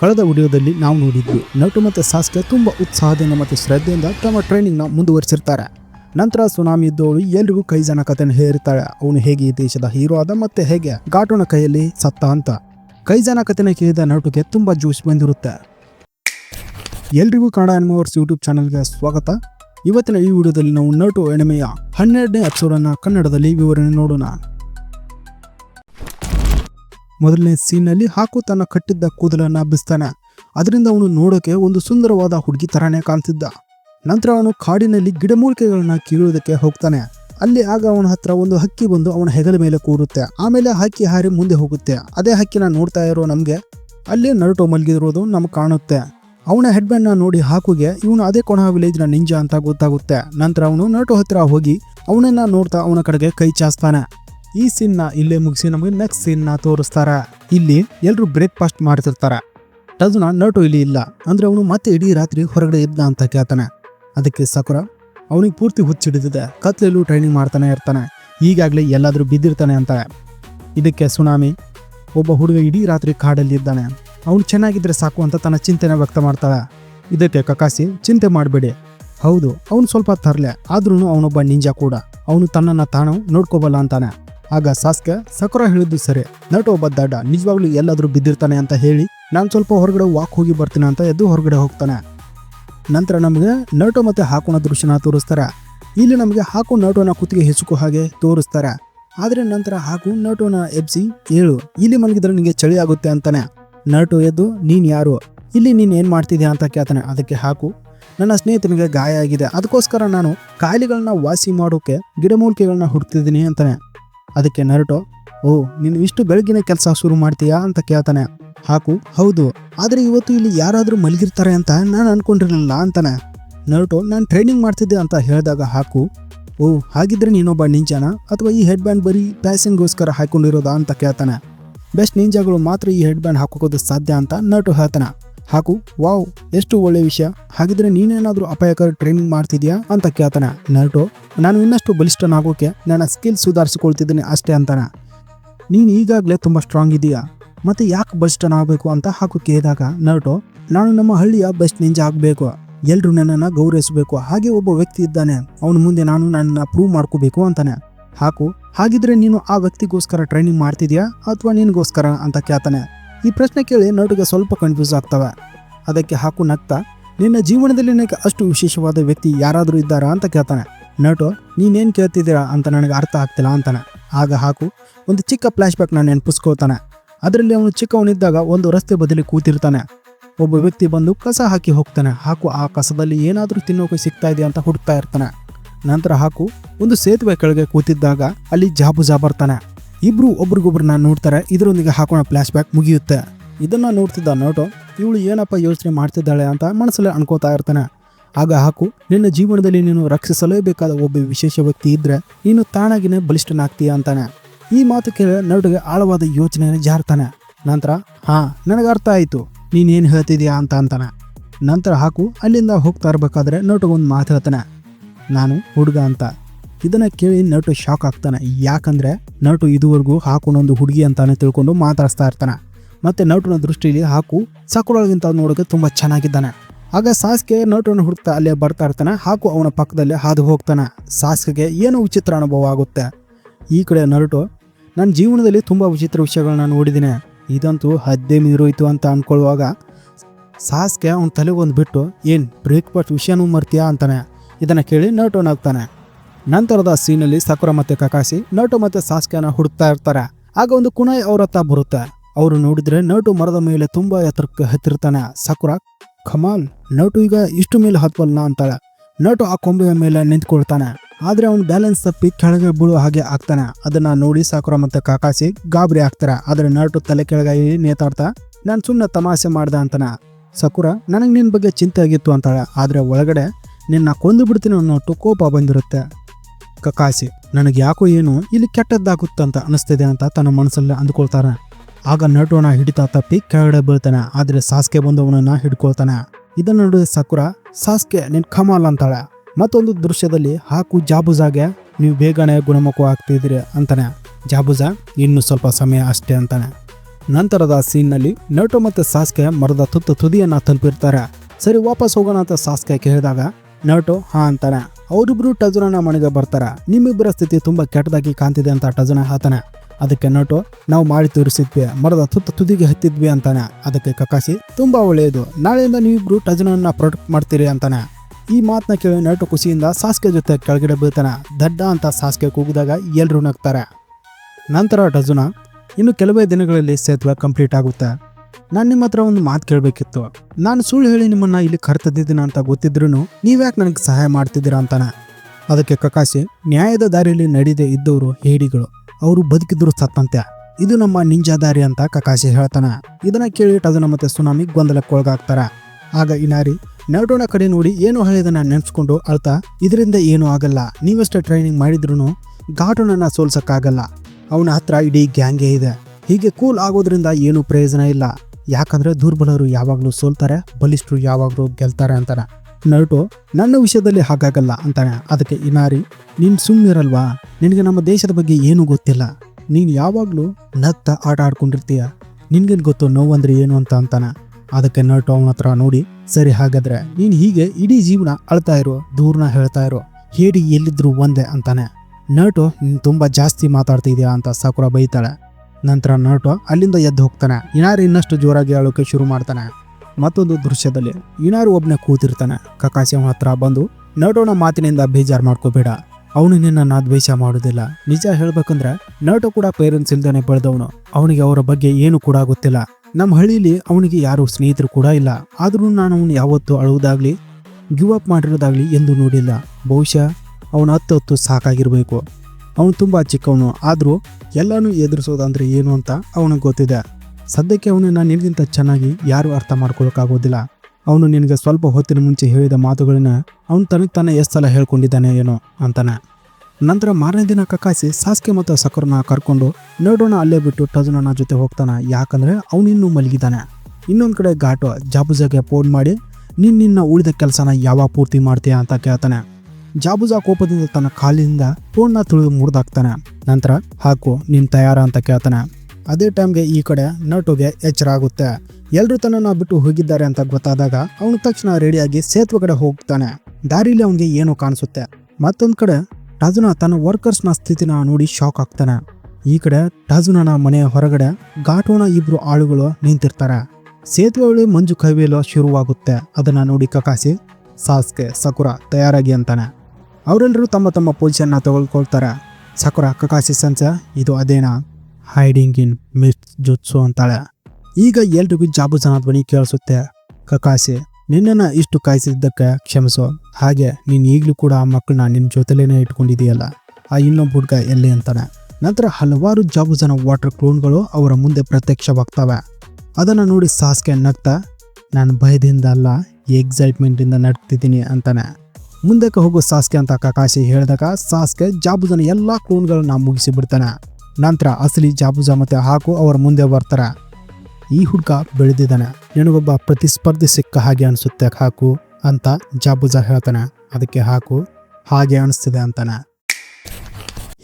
ಕಳೆದ ವಿಡಿಯೋದಲ್ಲಿ ನಾವು ನೋಡಿದ್ವಿ ನಟು ಮತ್ತು ಸಾಸ್ಕೆ ತುಂಬ ಉತ್ಸಾಹದಿಂದ ಮತ್ತು ಶ್ರದ್ಧೆಯಿಂದ ತಮ್ಮ ಟ್ರೈನಿಂಗ್ನ ಮುಂದುವರಿಸಿರ್ತಾರೆ. ನಂತರ ಸುನಾಮಿ ಇದ್ದವಳು ಎಲ್ರಿಗೂ ಕೈ ಜನ ಕಥೆನ ಹೇರಿರ್ತಾಳೆ ಅವನು ಹೇಗೆ ಈ ದೇಶದ ಹೀರೋ ಆದ ಮತ್ತೆ ಹೇಗೆ ಘಾಟುನ ಕೈಯಲ್ಲಿ ಸತ್ತ ಅಂತ. ಕೈ ಜನ ಕಥೆನ ಕೇಳಿದ ನಟುಗೆ ತುಂಬ ಜೋಶ್ ಬಂದಿರುತ್ತೆ. ಎಲ್ರಿಗೂ ಕನ್ನಡ ಅನಿಮವರ್ಸ್ ಯೂಟ್ಯೂಬ್ ಚಾನಲ್ಗೆ ಸ್ವಾಗತ. ಇವತ್ತಿನ ಈ ವಿಡಿಯೋದಲ್ಲಿ ನಾವು ನಟು ಎಣಿಮೆಯ ಹನ್ನೆರಡನೇ ಎಪಿಸೋಡನ್ನು ಕನ್ನಡದಲ್ಲಿ ವಿವರಣೆ ನೋಡೋಣ. ಮೊದಲನೇ ಸೀನಲ್ಲಿ ಹಾಕು ತನ್ನ ಕಟ್ಟಿದ್ದ ಕೂದಲನ್ನು ಹಬ್ಬಿಸ್ತಾನೆ ಅದರಿಂದ ಅವನು ನೋಡೋಕೆ ಒಂದು ಸುಂದರವಾದ ಹುಡುಗಿ ಥರನೇ ಕಾಣ್ತಿದ್ದ. ನಂತರ ಅವನು ಕಾಡಿನಲ್ಲಿ ಗಿಡಮೂಲಿಕೆಗಳನ್ನ ಕೀಳುವುದಕ್ಕೆ ಹೋಗ್ತಾನೆ. ಅಲ್ಲಿ ಆಗ ಅವನ ಹತ್ರ ಒಂದು ಹಕ್ಕಿ ಬಂದು ಅವನ ಹೆಗಲ ಮೇಲೆ ಕೂರುತ್ತೆ. ಆಮೇಲೆ ಹಕ್ಕಿ ಹಾರಿ ಮುಂದೆ ಹೋಗುತ್ತೆ. ಅದೇ ಹಕ್ಕಿನ ನೋಡ್ತಾ ಇರೋ ನಮಗೆ ಅಲ್ಲಿ ನರಟೋ ಮಲಗಿರೋದು ನಮ್ಗೆ ಕಾಣುತ್ತೆ. ಅವನ ಹೆಡ್ಬ್ಯಾಂಡ್ನ ನೋಡಿ ಹಾಕುಗೆ ಇವನು ಅದೇ ಕೊಣ ವಿಲೇಜ್ನ ನಿಂಜ ಅಂತ ಗೊತ್ತಾಗುತ್ತೆ. ನಂತರ ಅವನು ನರಟೋ ಹತ್ರ ಹೋಗಿ ಅವನನ್ನ ನೋಡ್ತಾ ಅವನ ಕಡೆಗೆ ಕೈ ಚಾಸ್ತಾನೆ ಈ ಸೀನ್ನ ಇಲ್ಲೇ ಮುಗಿಸಿ ನಮಗೆ ನೆಕ್ಸ್ಟ್ ಸೀನ್ನ ತೋರಿಸ್ತಾರೆ. ಇಲ್ಲಿ ಎಲ್ಲರೂ ಬ್ರೇಕ್ಫಾಸ್ಟ್ ಮಾಡ್ತಿರ್ತಾರೆ. ಟಜುನ ನಟು ಇಲ್ಲಿ ಇಲ್ಲ. ಅಂದ್ರೆ ಅವನು ಮತ್ತೆ ಇಡೀ ರಾತ್ರಿ ಹೊರಗಡೆ ಇದ್ದ ಅಂತ ಕೇಳ್ತಾನೆ. ಅದಕ್ಕೆ ಸಕುರ, ಅವನಿಗೆ ಪೂರ್ತಿ ಹುಚ್ಚಿಡಿದಿದೆ. ಕತ್ಲೆಲ್ಲೂ ಟ್ರೈನಿಂಗ್ ಮಾಡ್ತಾನೆ ಇರ್ತಾನೆ. ಈಗಾಗಲೇ ಎಲ್ಲಾದರೂ ಬಿದ್ದಿರ್ತಾನೆ ಅಂತಾರೆ. ಇದಕ್ಕೆ ಸುನಾಮಿ, ಒಬ್ಬ ಹುಡುಗ ಇಡೀ ರಾತ್ರಿ ಕಾಡಲ್ಲಿ ಇದ್ದಾನೆ. ಅವನು ಚೆನ್ನಾಗಿದ್ರೆ ಸಾಕು ಅಂತ ತನ್ನ ಚಿಂತೆನ ವ್ಯಕ್ತ ಮಾಡ್ತಾಳೆ. ಇದಕ್ಕೆ ಕಕಾಸಿ, ಚಿಂತೆ ಮಾಡಬೇಡಿ. ಹೌದು, ಅವನು ಸ್ವಲ್ಪ ತರಲೆ. ಆದ್ರೂ ಅವನೊಬ್ಬ ನಿಂಜ ಕೂಡ. ಅವನು ತನ್ನನ್ನು ತಾನು ನೋಡ್ಕೋಬಲ್ಲ ಅಂತಾನೆ. ಆಗ ಸಾಸ್ಕ, ಸಕುರ ಹೇಳಿದ್ದು ಸರಿ. ನಟ ಒಬ್ಬ ದಡ್ಡ, ನಿಜವಾಗ್ಲೂ ಎಲ್ಲಾದ್ರೂ ಬಿದ್ದಿರ್ತಾನೆ ಅಂತ ಹೇಳಿ, ನಾನು ಸ್ವಲ್ಪ ಹೊರಗಡೆ ವಾಕ್ ಹೋಗಿ ಬರ್ತೀನಿ ಅಂತ ಎದ್ದು ಹೊರಗಡೆ ಹೋಗ್ತಾನೆ. ನಂತರ ನಮಗೆ ನಟು ಮತ್ತೆ ಹಾಕೋಣ ದೃಶ್ಯನ ತೋರಿಸ್ತಾರೆ. ಇಲ್ಲಿ ನಮಗೆ ಹಾಕು ನಟೋನ ಕುತ್ತಿಗೆ ಹಿಸುಕು ಹಾಗೆ ತೋರಿಸ್ತಾರೆ. ಆದರೆ ನಂತರ ಹಾಕು ನಟೋನ ಎಬ್ಸಿ, ಏಳು, ಇಲ್ಲಿ ಮಲಗಿದ್ರೆ ನಿಮಗೆ ಚಳಿ ಆಗುತ್ತೆ ಅಂತಾನೆ. ನಟು ಎದ್ದು, ನೀನ್ ಯಾರು? ಇಲ್ಲಿ ನೀನ್ ಏನು ಮಾಡ್ತಿದ್ಯಾ? ಅಂತ ಕೇಳ್ತಾನೆ. ಅದಕ್ಕೆ ಹಾಕು, ನನ್ನ ಸ್ನೇಹಿತನಿಗೆ ಗಾಯ ಆಗಿದೆ. ಅದಕ್ಕೋಸ್ಕರ ನಾನು ಕಾಯಿಲೆಗಳನ್ನ ವಾಸಿ ಮಾಡೋಕೆ ಗಿಡಮೂಲಿಕೆಗಳನ್ನ ಹುಡ್ತಿದ್ದೀನಿ ಅಂತಾನೆ. ಅದಕ್ಕೆ ನರಟೋ, ಓ, ನೀನು ಇಷ್ಟು ಬೆಳಗಿನ ಕೆಲಸ ಶುರು ಮಾಡ್ತೀಯಾ ಅಂತ ಕೇಳ್ತಾನೆ. ಹಾಕು, ಹೌದು, ಆದರೆ ಇವತ್ತು ಇಲ್ಲಿ ಯಾರಾದರೂ ಮಲಗಿರ್ತಾರೆ ಅಂತ ನಾನು ಅನ್ಕೊಂಡಿರಲಿಲ್ಲ ಅಂತಾನೆ. ನರಟೋ, ನಾನು ಟ್ರೈನಿಂಗ್ ಮಾಡ್ತಿದ್ದೆ ಅಂತ ಹೇಳಿದಾಗ ಹಾಕು, ಓ, ಹಾಗಿದ್ರೆ ನೀನೊಬ್ಬ ನಿಂಜಾನ ಅಥವಾ ಈ ಹೆಡ್ ಬ್ಯಾಂಡ್ ಬರೀ ಪ್ಯಾಸಿಂಗ್ಗೋಸ್ಕರ ಹಾಕೊಂಡಿರೋದಾ ಅಂತ ಕೇಳ್ತಾನೆ. ಬೆಸ್ಟ್ ನಿಂಜಾಗಳು ಮಾತ್ರ ಈ ಹೆಡ್ ಬ್ಯಾಂಡ್ ಹಾಕೋದು ಸಾಧ್ಯ ಅಂತ ನರಟೋ ಹೇಳ್ತಾನೆ. ಹಾಕು ವಾವ್, ಎಷ್ಟು ಒಳ್ಳೆ ವಿಷಯ. ಹಾಗಿದ್ರೆ ನೀನೇನಾದ್ರೂ ಅಪಾಯಕರ ಟ್ರೈನಿಂಗ್ ಮಾಡ್ತಿದ್ಯಾ? ಅಂತ ಕೇಳ್ತಾನೆ. ನರ್ಟೋ, ನಾನು ಇನ್ನಷ್ಟು ಬಲಿಷ್ಠನಾಗೋಕೆ ನನ್ನ ಸ್ಕಿಲ್ ಸುಧಾರಿಸಿಕೊಳ್ತಿದ್ದೀನಿ ಅಷ್ಟೇ ಅಂತಾನೆ. ನೀನು ಈಗಾಗಲೇ ತುಂಬ ಸ್ಟ್ರಾಂಗ್ ಇದೆಯಾ? ಮತ್ತೆ ಯಾಕೆ ಬಲಿಷ್ಠನಾಗಬೇಕು ಅಂತ ಹಾಕು ಕೇಳಿದಾಗ, ನರ್ಟೋ, ನಾನು ನಮ್ಮ ಹಳ್ಳಿಯ ಬೆಸ್ಟ್ ನಿಂಜ ಆಗಬೇಕು. ಎಲ್ಲರೂ ನನ್ನನ್ನು ಗೌರವಿಸಬೇಕು. ಹಾಗೆ ಒಬ್ಬ ವ್ಯಕ್ತಿ ಇದ್ದಾನೆ. ಅವನ ಮುಂದೆ ನಾನು ನನ್ನ ಪ್ರೂವ್ ಮಾಡ್ಕೋಬೇಕು ಅಂತಾನೆ. ಹಾಕು ಹಾಗಿದ್ರೆ ನೀನು ಆ ವ್ಯಕ್ತಿಗೋಸ್ಕರ ಟ್ರೈನಿಂಗ್ ಮಾಡ್ತಿದ್ಯಾ ಅಥವಾ ನಿನಗೋಸ್ಕರ? ಅಂತ ಕೇಳ್ತಾನೆ. ಈ ಪ್ರಶ್ನೆ ಕೇಳಿ ನಟುಗೆ ಸ್ವಲ್ಪ ಕನ್ಫ್ಯೂಸ್ ಆಗ್ತವೆ. ಅದಕ್ಕೆ ಹಾಕು ನಗ್ತಾ, ನಿನ್ನ ಜೀವನದಲ್ಲಿ ನನಗೆ ಅಷ್ಟು ವಿಶೇಷವಾದ ವ್ಯಕ್ತಿ ಯಾರಾದರೂ ಇದ್ದಾರಾ ಅಂತ ಕೇಳ್ತಾನೆ. ನಟು, ನೀನೇನು ಕೇಳ್ತಿದ್ದೀರಾ ಅಂತ ನನಗೆ ಅರ್ಥ ಆಗ್ತಿಲ್ಲ ಅಂತಾನೆ. ಆಗ ಹಾಕು, ಒಂದು ಚಿಕ್ಕ ಫ್ಲ್ಯಾಶ್ ನಾನು ನೆನಪಿಸ್ಕೊಳ್ತಾನೆ. ಅದರಲ್ಲಿ ಅವನು ಚಿಕ್ಕವನಿದ್ದಾಗ ಒಂದು ರಸ್ತೆ ಬದಲಿ ಕೂತಿರ್ತಾನೆ. ಒಬ್ಬ ವ್ಯಕ್ತಿ ಬಂದು ಕಸ ಹಾಕಿ ಹೋಗ್ತಾನೆ. ಹಾಕು, ಆ ಕಸದಲ್ಲಿ ಏನಾದರೂ ತಿನ್ನೋಕೆ ಸಿಗ್ತಾ ಇದೆ ಅಂತ ಹುಡುಕ್ತಾ ಇರ್ತಾನೆ. ನಂತರ ಹಾಕು, ಒಂದು ಸೇತುವೆ ಕೆಳಗೆ ಕೂತಿದ್ದಾಗ ಅಲ್ಲಿ ಜಾಬುಜಾ ಬರ್ತಾನೆ. ಇಬ್ರು ಒಬ್ರಿಗೊಬ್ರನ್ನ ನೋಡ್ತಾರೆ. ಇದರೊಂದಿಗೆ ಹಾಕೋಣ ಫ್ಲಾಶ್ ಬ್ಯಾಕ್ ಮುಗಿಯುತ್ತೆ. ಇದನ್ನ ನೋಡ್ತಿದ್ದ ನೋಟು, ಇವಳು ಏನಪ್ಪ ಯೋಚನೆ ಮಾಡ್ತಿದ್ದಾಳೆ ಅಂತ ಮನಸ್ಸಲ್ಲೇ ಅನ್ಕೋತಾ ಇರ್ತಾನೆ. ಆಗ ಹಾಕು, ನಿನ್ನ ಜೀವನದಲ್ಲಿ ನೀನು ರಕ್ಷಿಸಲೇಬೇಕಾದ ಒಬ್ಬ ವಿಶೇಷ ವ್ಯಕ್ತಿ ಇದ್ರೆ ನೀನು ತಾನಾಗಿನೇ ಬಲಿಷ್ಠನಾಗ್ತೀಯ ಅಂತಾನೆ. ಈ ಮಾತು ಕೇಳಿ ನಡುಗೆ ಆಳವಾದ ಯೋಚನೆ ಜಾರ್ತಾನೆ. ನಂತರ, ಹಾ ನನಗೆ ಅರ್ಥ ಆಯ್ತು. ನೀನೇನು ಹೇಳ್ತಿದ್ಯಾ ಅಂತ ಅಂತಾನೆ. ನಂತರ ಹಾಕು, ಅಲ್ಲಿಂದ ಹೋಗ್ತಾ ಇರ್ಬೇಕಾದ್ರೆ ನೋಟಗೊಂದು ಮಾತು ಹೇಳ್ತಾನೆ. ನಾನು ಹುಡುಗ ಅಂತ. ಇದನ್ನ ಕೇಳಿ ನಟು ಶಾಕ್ ಆಗ್ತಾನೆ. ಯಾಕಂದ್ರೆ ನಟು ಇದುವರೆಗೂ ಹಾಕೊಂಡೊಂದು ಹುಡುಗಿ ಅಂತಾನೆ ತಿಳ್ಕೊಂಡು ಮಾತಾಡಿಸ್ತಾ ಇರ್ತಾನೆ. ಮತ್ತೆ ನಟುನ ದೃಷ್ಟಿಯಲ್ಲಿ ಹಾಕು ಸಕುರೊಳಗಿಂತ ನೋಡೋಕೆ ತುಂಬಾ ಚೆನ್ನಾಗಿದ್ದಾನೆ. ಆಗ ಸಾಸ್ಗೆ ನಟುನ ಹುಡುಕ್ತಾ ಅಲ್ಲೇ ಬರ್ತಾ ಇರ್ತಾನೆ. ಹಾಕು ಅವನ ಪಕ್ಕದಲ್ಲೇ ಹಾದು ಹೋಗ್ತಾನೆ. ಸಾಸ್ಕೆಗೆ ಏನೋ ವಿಚಿತ್ರ ಅನುಭವ ಆಗುತ್ತೆ. ಈ ಕಡೆ ನರಟು ನನ್ನ ಜೀವನದಲ್ಲಿ ತುಂಬ ವಿಚಿತ್ರ ವಿಷಯಗಳನ್ನ ನೋಡಿದ್ದೀನಿ. ಇದಂತೂ ಹದ್ದೇ ಮೀರೋಯ್ತು ಅಂತ ಅಂದ್ಕೊಳ್ಳುವಾಗ ಅವನ ತಲೆ ಒಂದು ಬಿಟ್ಟು ಏನು, ಬ್ರೇಕ್ಫಾಸ್ಟ್ ವಿಷಯನೂ ಮರ್ತೀಯಾ? ಅಂತಾನೆ. ಇದನ್ನು ಕೇಳಿ ನಟು ನಗ್ತಾನೆ ನಂತರದ ಸೀನಲ್ಲಿ ಸಕುರ ಮತ್ತೆ ಕಕಾಸಿ ನಟು ಮತ್ತೆ ಸಾಸ್ಕಿಯನ್ನ ಹುಡುಕ್ತಾ ಇರ್ತಾರೆ. ಆಗ ಒಂದು ಕುಣಾಯಿ ಅವ್ರ ಹತ್ರ ಬರುತ್ತೆ. ಅವರು ನೋಡಿದ್ರೆ ನಟು ಮರದ ಮೇಲೆ ತುಂಬಾ ಎತ್ತರಕ್ಕೆ ಹತ್ತಿರ್ತಾನೆ ಸಕುರ ಖಮಾಲ್ ನಟು ಈಗ ಇಷ್ಟು ಮೇಲೆ ಹತ್ವಲ್ನ ಅಂತಾಳೆ. ನಟು ಆ ಕೊಂಬೆಯ ಮೇಲೆ ನಿಂತ್ಕೊಳ್ತಾನೆ. ಆದ್ರೆ ಅವನು ಬ್ಯಾಲೆನ್ಸ್ ತಪ್ಪಿ ಕೆಳಗೆ ಬೀಳೋ ಹಾಗೆ ಆಗ್ತಾನೆ. ಅದನ್ನ ನೋಡಿ ಸಾಕುರ ಮತ್ತೆ ಕಾಕಾಸಿ ಗಾಬರಿ ಆಗ್ತಾರೆ. ಆದ್ರೆ ನಟು ತಲೆ ಕೆಳಗಾಗಿ ನೇತಾಡ್ತಾ, ನಾನು ಸುಮ್ಮನೆ ತಮಾಷೆ ಮಾಡ್ದೆ ಅಂತಾನೆ. ಸಕುರ, ನನಗೆ ನಿನ್ನ ಬಗ್ಗೆ ಚಿಂತೆ ಆಗಿತ್ತು ಅಂತಾಳೆ. ಆದ್ರೆ ಒಳಗಡೆ, ನಿನ್ನ ಕೊಂದು ಬಿಡ್ತೀನಿ ಅನ್ನೋಟು ಕೋಪ ಬಂದಿರುತ್ತೆ. ಕಕಾಸಿ ನನಗೆ ಯಾಕೋ ಏನು ಇಲ್ಲಿ ಕೆಟ್ಟದ್ದಾಗುತ್ತಂತ ಅನಿಸ್ತಿದೆ ಅಂತ ತನ್ನ ಮನಸ್ಸಲ್ಲಿ ಅಂದ್ಕೊಳ್ತಾನೆ. ಆಗ ನಟೋಣ ಹಿಡಿತಾ ತಪ್ಪಿ ಕೆಳಗಡೆ ಬೀಳ್ತಾನೆ. ಆದರೆ ಸಾಸ್ಕೆ ಬಂದು ಅವನನ್ನ ಹಿಡ್ಕೊಳ್ತಾನೆ. ಇದನ್ನ ನೋಡಿದ ಸಕುರ ಸಾಸ್ಕೆ ನಿನ್ ಕಮಾಲ್ ಅಂತಾಳೆ. ಮತ್ತೊಂದು ದೃಶ್ಯದಲ್ಲಿ ಹಾಕು ಜಾಬುಜಾಗೆ, ನೀವು ಬೇಗನೆ ಗುಣಮುಖ ಆಗ್ತಿದ್ದೀರಿ ಅಂತಾನೆ. ಜಾಬುಜಾ, ಇನ್ನು ಸ್ವಲ್ಪ ಸಮಯ ಅಷ್ಟೇ ಅಂತಾನೆ. ನಂತರದ ಸೀನ್ನಲ್ಲಿ ನಟು ಮತ್ತೆ ಸಾಸ್ಕೆ ಮರದ ತುತ್ತ ತುದಿಯನ್ನ ತಲುಪಿರ್ತಾರೆ. ಸರಿ, ವಾಪಸ್ ಹೋಗೋಣ ಅಂತ ಸಾಸ್ಕೆ ಕೇಳಿದಾಗ, ನಟು, ಹಾ ಅಂತಾನೆ. ಅವರಿಬ್ರು ಟಜುನನ ಮನೆಗೆ ಬರ್ತಾರೆ. ನಿಮ್ಮಿಬ್ಬರ ಸ್ಥಿತಿ ತುಂಬಾ ಕೆಟ್ಟದಾಗಿ ಕಾಣ್ತಿದೆ ಅಂತ ಟಜುನ ಹೇಳ್ತಾನೆ. ಅದಕ್ಕೆ ನೋಟು, ನಾವು ಮಾಡಿ ತೋರಿಸಿದ್ವಿ, ಮರದ ತುತ್ತ ತುದಿಗೆ ಹತ್ತಿದ್ವಿ ಅಂತಾನೆ. ಅದಕ್ಕೆ ಕಕಾಸಿ ತುಂಬಾ ಒಳ್ಳೆಯದು. ನಾಳೆಯಿಂದ ನೀವಿಬ್ರು ಟಜುನನ್ನ ಪ್ರೊಟೆಕ್ಟ್ ಮಾಡ್ತೀರಿ ಅಂತಾನೆ. ಈ ಮಾತನ್ನ ಕೇಳಿ ನಟು ಖುಷಿಯಿಂದ ಸಾಸ್ಕೆ ಜೊತೆ ಕೆಳಗಡೆ ಬೀಳ್ತಾನೆ. ದಡ್ಡ ಅಂತ ಸಾಸ್ಕೆ ಕೂಗಿದಾಗ ಎಲ್ಲರೂ ನಗ್ತಾರೆ. ನಂತರ ಟಜುನ, ಇನ್ನು ಕೆಲವೇ ದಿನಗಳಲ್ಲಿ ಸೇತುವೆ ಕಂಪ್ಲೀಟ್ ಆಗುತ್ತೆ. ನಾನು ನಿಮ್ಮ ಹತ್ರ ಒಂದು ಮಾತು ಕೇಳಬೇಕಿತ್ತು. ನಾನು ಸುಳ್ಳು ಹೇಳಿ ನಿಮ್ಮನ್ನ ಇಲ್ಲಿ ಕರ್ತದಿದ್ದೀನ ಅಂತ ಗೊತ್ತಿದ್ರೂ ನೀವ್ಯಾಕೆ ನನಗೆ ಸಹಾಯ ಮಾಡ್ತಿದ್ದೀರಾ ಅಂತಾನೆ. ಅದಕ್ಕೆ ಕಕಾಸಿ ನ್ಯಾಯದ ದಾರಿಯಲ್ಲಿ ನಡೆದೆ ಇದ್ದವರು ಹೇಡಿಗಳು, ಅವರು ಬದುಕಿದ್ರು ಸತ್ತಂತೆ. ಇದು ನಮ್ಮ ನಿಂಜಾ ದಾರಿ ಅಂತ ಕಕಾಶಿ ಹೇಳ್ತಾನೆ. ಇದನ್ನ ಕೇಳಿ ಟಜನ ಮತ್ತೆ ಸುನಾಮಿ ಗೊಂದಲಕ್ಕೆ ಒಳಗಾಗ್ತಾರೆ. ಆಗ ಇನಾರಿ ನೆರಡೋಣ ಕಡೆ ನೋಡಿ ಏನು ಹೇಳಿದನ್ನ ನೆನೆಸ್ಕೊಂಡು ಅಳ್ತಾ, ಇದರಿಂದ ಏನೂ ಆಗಲ್ಲ. ನೀವೆಷ್ಟೇ ಟ್ರೈನಿಂಗ್ ಮಾಡಿದ್ರು ಘಾಟೋಣನ ಸೋಲ್ಸಕ್ಕಾಗಲ್ಲ. ಅವನ ಹತ್ರ ಇಡೀ ಗ್ಯಾಂಗೇ ಇದೆ. ಹೀಗೆ ಕೂಲ್ ಆಗೋದ್ರಿಂದ ಏನು ಪ್ರಯೋಜನ ಇಲ್ಲ. ಯಾಕಂದ್ರೆ ದುರ್ಬಲರು ಯಾವಾಗಲೂ ಸೋಲ್ತಾರೆ, ಬಲಿಷ್ಠರು ಯಾವಾಗಲೂ ಗೆಲ್ತಾರೆ ಅಂತಾನೆ. ನರ್ಟು, ನನ್ನ ವಿಷಯದಲ್ಲಿ ಹಾಗಾಗಲ್ಲ ಅಂತಾನೆ. ಅದಕ್ಕೆ, ಇನಾರಿ, ನೀನು ಸುಮ್ಮನಿರಲ್ವಾ ನಿನಗೆ ನಮ್ಮ ದೇಶದ ಬಗ್ಗೆ ಏನೂ ಗೊತ್ತಿಲ್ಲ? ನೀನು ಯಾವಾಗಲೂ ನತ್ತ ಆಟ ಆಡ್ಕೊಂಡಿರ್ತೀಯ? ನಿನ್ಗೇನು ಗೊತ್ತು ನೋವಂದ್ರೆ ಏನು ಅಂತ ಅಂತಾನೆ. ಅದಕ್ಕೆ ನರ್ಟು ಅವನ ಹತ್ರ ನೋಡಿ, ಸರಿ ಹಾಗಾದ್ರೆ, ನೀನು ಹೀಗೆ ಇಡೀ ಜೀವನ ಅಳ್ತಾ ಇರೋ, ದೂರನ ಹೇಳ್ತಾ ಇರೋ. ಹೇಡಿ ಎಲ್ಲಿದ್ರು ಒಂದೇ ಅಂತಾನೆ. ನಟು ನೀನು ತುಂಬಾ ಜಾಸ್ತಿ ಮಾತಾಡ್ತಿದ್ಯಾ ಅಂತ ಸಾಕುರ ಬೈತಾಳೆ. ನಂತರ ನಟು ಅಲ್ಲಿಂದ ಎದ್ದು ಹೋಗ್ತಾನೆ. ಇನಾರು ಇನ್ನಷ್ಟು ಜೋರಾಗಿ ಅಳೋಕೆ ಶುರು ಮಾಡ್ತಾನೆ. ಮತ್ತೊಂದು ದೃಶ್ಯದಲ್ಲಿ ಇನಾರು ಒಬ್ಬನೇ ಕೂತಿರ್ತಾನೆ. ಕಕಾಸಿ ಅವನ ಹತ್ರ ಬಂದು, ನಟೋನ ಮಾತಿನಿಂದ ಬೇಜಾರು ಮಾಡ್ಕೋಬೇಡ. ಅವನು ನಿನ್ನನ್ನು ದ್ವೇಷ ಮಾಡೋದಿಲ್ಲ ನಿಜ ಹೇಳ್ಬೇಕಂದ್ರೆ, ನಟು ಕೂಡ ಪೇರೆಂಟ್ಸ್ ಇಲ್ದಾನೆ ಬೆಳೆದವನು. ಅವನಿಗೆ ಅವರ ಬಗ್ಗೆ ಏನು ಕೂಡ ಗೊತ್ತಿಲ್ಲ. ನಮ್ಮ ಹಳ್ಳಿಲಿ ಅವನಿಗೆ ಯಾರು ಸ್ನೇಹಿತರು ಕೂಡ ಇಲ್ಲ. ಆದರೂ ನಾನು ಅವನು ಯಾವತ್ತೂ ಅಳುವುದಾಗ್ಲಿ ಗಿವ್ ಅಪ್ ಮಾಡಿರೋದಾಗ್ಲಿ ಎಂದು ನೋಡಿಲ್ಲ. ಬಹುಶಃ ಅವನ ಹತ್ತು ಹತ್ತು ಸಾಕಾಗಿರ್ಬೇಕು. ಅವನು ತುಂಬ ಚಿಕ್ಕವನು, ಆದರೂ ಎಲ್ಲನೂ ಎದುರಿಸೋದಂದ್ರೆ ಏನು ಅಂತ ಅವನಿಗೆ ಗೊತ್ತಿದೆ. ಸದ್ಯಕ್ಕೆ ಅವನನ್ನ ನಿನಗಿಂತ ಚೆನ್ನಾಗಿ ಯಾರು ಅರ್ಥ ಮಾಡ್ಕೊಳ್ಳೋಕ್ಕಾಗೋದಿಲ್ಲ ಅವನು ನಿನಗೆ ಸ್ವಲ್ಪ ಹೊತ್ತಿನ ಮುಂಚೆ ಹೇಳಿದ ಮಾತುಗಳನ್ನ ಅವನು ತನಗೆ ತಾನೇ ಎಷ್ಟು ಸಲ ಹೇಳ್ಕೊಂಡಿದ್ದಾನೆ ಏನೋ ಅಂತಾನೆ. ನಂತರ ಮಾರನೇ ದಿನ ಕಕಾಸಿ ಸಾಸ್ಕೆ ಮತ್ತು ಸಕ್ಕರನ್ನ ಕರ್ಕೊಂಡು ನೋಡೋಣ ಅಲ್ಲೇ ಬಿಟ್ಟು ಟಜುನನ ಜೊತೆ ಹೋಗ್ತಾನೆ. ಯಾಕಂದ್ರೆ ಅವನಿನ್ನೂ ಮಲಗಿದ್ದಾನೆ. ಇನ್ನೊಂದು ಕಡೆ ಘಾಟು ಜಾಬುಜಾಗೆ ಫೋನ್ ಮಾಡಿ, ನೀನು ನಿನ್ನ ಉಳಿದ ಕೆಲಸನ ಯಾವಾಗ ಪೂರ್ತಿ ಮಾಡ್ತೀಯ? ಅಂತ ಕೇಳ್ತಾನೆ. ಜಾಬುಜಾ ಕೋಪದಿಂದ ತನ್ನ ಕಾಲಿನಿಂದ ಪೂರ್ಣ ತುಳಿದು ಮುರಿದಾಕ್ತಾನೆ. ನಂತರ, ಹಾಕು, ನೀನು ತಯಾರ ಅಂತ ಕೇಳ್ತಾನೆ. ಅದೇ ಟೈಮ್ಗೆ ಈ ಕಡೆ ನಟುಗೆ ಎಚ್ಚರ ಆಗುತ್ತೆ. ಎಲ್ಲರೂ ತನ್ನನ್ನು ಬಿಟ್ಟು ಹೋಗಿದ್ದಾರೆ ಅಂತ ಗೊತ್ತಾದಾಗ ಅವನು ತಕ್ಷಣ ರೆಡಿಯಾಗಿ ಸೇತುವೆ ಕಡೆ ಹೋಗ್ತಾನೆ. ದಾರಿಲಿ ಅವನಿಗೆ ಏನೋ ಕಾಣಿಸುತ್ತೆ. ಮತ್ತೊಂದು ಕಡೆ ಟಜುನ ತನ್ನ ವರ್ಕರ್ಸ್ನ ಸ್ಥಿತಿನ ನೋಡಿ ಶಾಕ್ ಆಗ್ತಾನೆ. ಈ ಕಡೆ ಟಜುನನ ಮನೆಯ ಹೊರಗಡೆ ಘಾಟೋನ ಇಬ್ರು ಆಳುಗಳು ನಿಂತಿರ್ತಾರೆ. ಸೇತುವೆ ಮಂಜು ಕವಿಯಲು ಶುರುವಾಗುತ್ತೆ. ಅದನ್ನ ನೋಡಿ ಕಕಾಸಿ, ಸಾಸ್ಕೆ, ಸಕುರ, ತಯಾರಾಗಿ ಅಂತಾನೆ. ಅವರೆಲ್ಲರೂ ತಮ್ಮ ತಮ್ಮ ಪೊಸಿಷನ್ನ ತಗೊಳ್ಕೊಳ್ತಾರೆ. ಸಕುರ ಕಕಾಸಿ ಸಂಚ, ಇದು ಅದೇನಾ? ಹೈಡಿಂಗ್ ಇನ್ ಮಿಸ್ ಜುತ್ಸು ಅಂತಾಳೆ. ಈಗ ಎಲ್ರಿಗೂ ಜಾಬು ಜನ ಧ್ವನಿ ಕೇಳಿಸುತ್ತೆ. ಕಕಾಸಿ ನಿನ್ನನ್ನು ಇಷ್ಟು ಕಾಯಿಸಿದ್ದಕ್ಕೆ ಕ್ಷಮಿಸು. ಹಾಗೆ, ನೀನು ಈಗಲೂ ಕೂಡ ಆ ಮಕ್ಕಳನ್ನ ನಿನ್ನ ಜೊತೆಲೇ ಇಟ್ಕೊಂಡಿದೆಯಲ್ಲ ಆ ಇನ್ನೊಬ್ಬ ಹುಡುಗ ಎಲ್ಲಿ ಅಂತಾನೆ. ನಂತರ ಹಲವಾರು ಜಾಬು ಜನ ವಾಟರ್ ಕ್ಲೋನ್ಗಳು ಅವರ ಮುಂದೆ ಪ್ರತ್ಯಕ್ಷವಾಗ್ತವೆ. ಅದನ್ನು ನೋಡಿ ಸಾಸ್ಕೆ ನಗ್ತಾ, ನಾನು ಭಯದಿಂದ ಅಲ್ಲ ಎಕ್ಸೈಟ್ಮೆಂಟಿಂದ ನಡ್ತಿದ್ದೀನಿ ಅಂತಾನೆ. ಮುಂದಕ್ಕೆ ಹೋಗೋ ಸಾಸ್ಕೆ ಅಂತ ಕಕಾಶಿ ಹೇಳಿದಾಗ ಸಾಸ್ಕೆ ಜಾಬುಜನ ಎಲ್ಲ ಕ್ಲೋನ್ಗಳನ್ನ ಮುಗಿಸಿ ಬಿಡ್ತಾನೆ. ನಂತರ ಅಸಲಿ ಜಾಬುಜ ಮತ್ತೆ ಹಾಕು ಅವರ ಮುಂದೆ ಬರ್ತಾರೆ. ಈ ಹುಡುಗ ಬೆಳೆದಿದ್ದಾನೆ. ನಿನಗೊಬ್ಬ ಪ್ರತಿಸ್ಪರ್ಧಿ ಸಿಕ್ಕ ಹಾಗೆ ಅನಿಸುತ್ತೆ ಹಾಕು ಅಂತ ಜಾಬುಜ ಹೇಳ್ತಾನೆ. ಅದಕ್ಕೆ ಹಾಕು ಹಾಗೆ ಅನಿಸ್ತಿದೆ ಅಂತಾನೆ.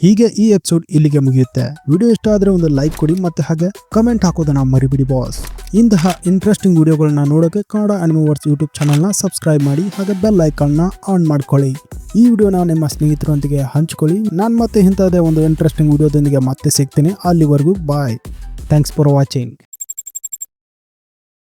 ಹೀಗೆ ಈ ಎಪಿಸೋಡ್ ಇಲ್ಲಿಗೆ ಮುಗಿಯುತ್ತೆ. ವಿಡಿಯೋ ಇಷ್ಟ ಆದರೆ ಒಂದು ಲೈಕ್ ಕೊಡಿ ಮತ್ತೆ ಹಾಗೆ ಕಮೆಂಟ್ ಹಾಕೋದನ್ನ ಮರಿಬಿಡಿ ಬಾಸ್ ಇಂತಹ ಇಂಟ್ರೆಸ್ಟಿಂಗ್ ವಿಡಿಯೋಗಳನ್ನ ನೋಡೋಕೆ ಕನ್ನಡ ಅನಿಮೋವರ್ಸ್ ಯೂಟ್ಯೂಬ್ ಚಾನಲ್ನ ಸಬ್ಸ್ಕ್ರೈಬ್ ಮಾಡಿ ಹಾಗೆ ಬೆಲ್ ಐಕಾನ್ನ ಆನ್ ಮಾಡ್ಕೊಳ್ಳಿ. ಈ ವಿಡಿಯೋನ ನಿಮ್ಮ ಸ್ನೇಹಿತರೊಂದಿಗೆ ಹಂಚ್ಕೊಳ್ಳಿ. ನಾನು ಮತ್ತೆ ಇಂಥದ್ದೇ ಒಂದು ಇಂಟ್ರೆಸ್ಟಿಂಗ್ ವಿಡಿಯೋದೊಂದಿಗೆ ಮತ್ತೆ ಸಿಗ್ತೀನಿ. ಅಲ್ಲಿವರೆಗೂ ಬಾಯ್ ಥ್ಯಾಂಕ್ಸ್ ಫಾರ್ ವಾಚಿಂಗ್